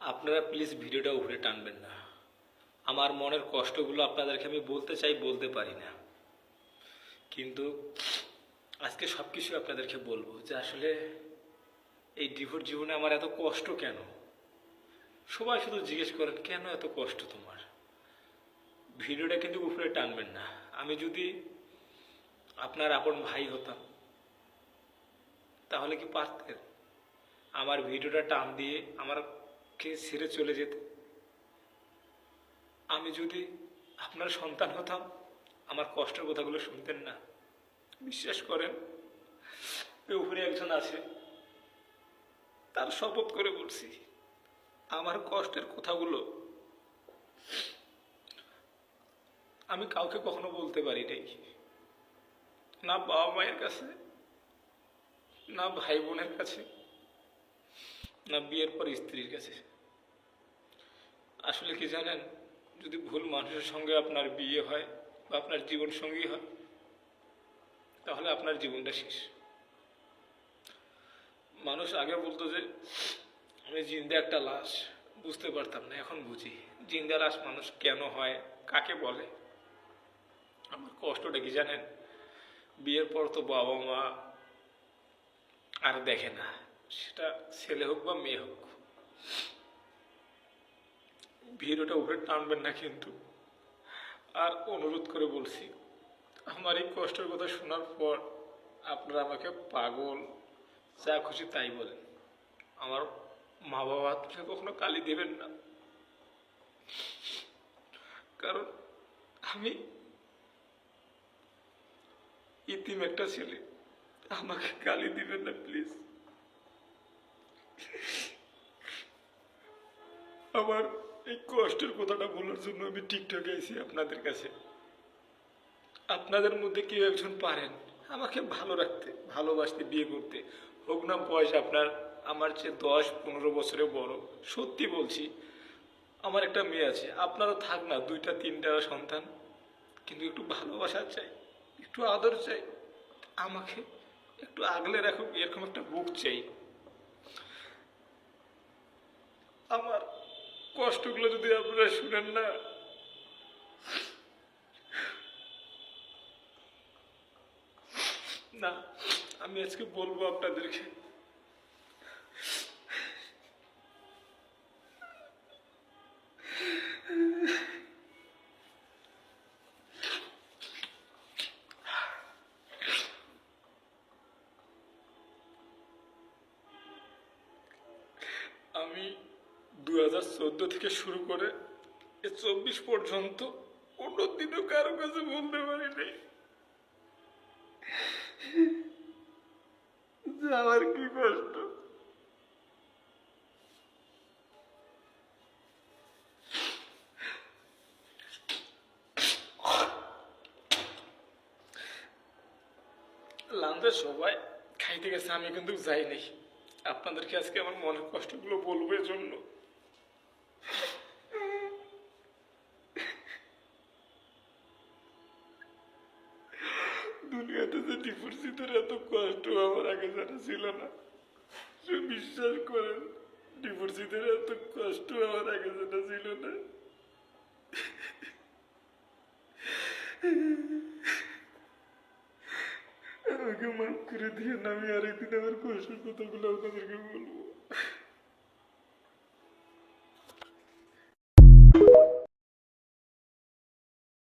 আপনারা প্লিজ ভিডিওটা উপরে টানবেন না। আমার মনের কষ্টগুলো আপনাদেরকে আমি বলতে চাই, বলতে পারি না। কিন্তু আজকে সব কিছু আপনাদেরকে বলব যে আসলে এই ডিভোর্স জীবনে আমার এত কষ্ট কেন? সবাই শুধু জিজ্ঞেস করেন, কেন এত কষ্ট তোমার? ভিডিওটা কিন্তু উপরে টানবেন না। আমি যদি আপনার আপন ভাই হতাম, তাহলে কি পারতেন? আমার ভিডিওটা টান দিয়ে আমারকে ছেড়ে চলে যেতে। আমি যদি আপনার সন্তান হতাম, আমার কষ্টের কথাগুলো শুনতেন না। বিশ্বাস করেন উপরে একজন আছে, তার শপথ করে বলছি, আমার কষ্টের কথাগুলো আমি কাউকে কখনো বলতে পারি নাই। না বাবা মায়ের কাছে, না ভাই বোনের কাছে, না বিয়ের পর স্ত্রীর কাছে। আসলে কি জানেন, যদি ভুল মানুষের সঙ্গে আপনার বিয়ে হয় বা আপনার জীবন সঙ্গী হয়, তাহলে আপনার জীবনটা শেষ। মানুষ আগে বলতো যে, আমি জিন্দা একটা লাশ, বুঝতে পারতাম না, এখন বুঝি। জিন্দা লাশ মানুষ কেন হয়, কাকে বলে? আমার কষ্টটা কি জানেন? বিয়ের পর তো বাবা মা আর দেখে না, সেটা ছেলে হোক বা মেয়ে হোক। ভিডিওটা উপরে টানবেন না কিন্তু। আর অনুরোধ করে বলছি, আমার এই কষ্টের কথা শোনার পর আপনারা আমাকে পাগল, যা খুশি তাই বলেন। আমার মা বাবা তুলে কখনো কালি দেবেন না। কারণ আমি ইতিম একটা ছেলে। আমাকে গালি দিবেন না, প্লিজ। আমার এই কষ্টের কথাটা বলার জন্য আমি ঠিকঠাক আইছি আপনাদের কাছে। আপনাদের মধ্যে কেউ একজন পারেন, আমাকে ভালো রাখতে, ভালোবাসতে, বিয়ে করতে। হোক না বয়স আপনার, আমার চেয়ে দশ, পনেরো বছরে বড়। সত্যি বলছি, আমার একটা মেয়ে আছে আপনারও থাক না, দুইটা, তিনটা সন্তান। কিন্তু একটু ভালোবাসা চাই, একটু আদর চাই। আমাকে একটু আগলে রাখুক, এরকম একটা বুক চাই। আমার কষ্টগুলো যদি আপনারা শুনেন না। না আমি আজকে বলব আপনাদেরকে। আমি দু হাজার চোদ্দ থেকে শুরু করে এ চব্বিশ পর্যন্ত কোনো দিনও কারও কাছে বলতে পারিনি। যে আমার কি কষ্ট। লাঞ্চে সবাই খাইতে গেছে, আমি কিন্তু যাই নাই আপনাদেরকে আজকে আমার মনের কষ্টগুলো বলব এর জন্য দুনিয়াতে যে ডিভোর্সিতের এত কষ্ট আমার আগে জানা ছিল না। সে বিশ্বাস করেন ডিভোর্সিতের এত কষ্ট আমার আগে জানা ছিল না। আমাকে মাফ করে দিয়ে আমি আরেকদিন আমার কষ্টের কথাগুলো আপনাদেরকে বলব।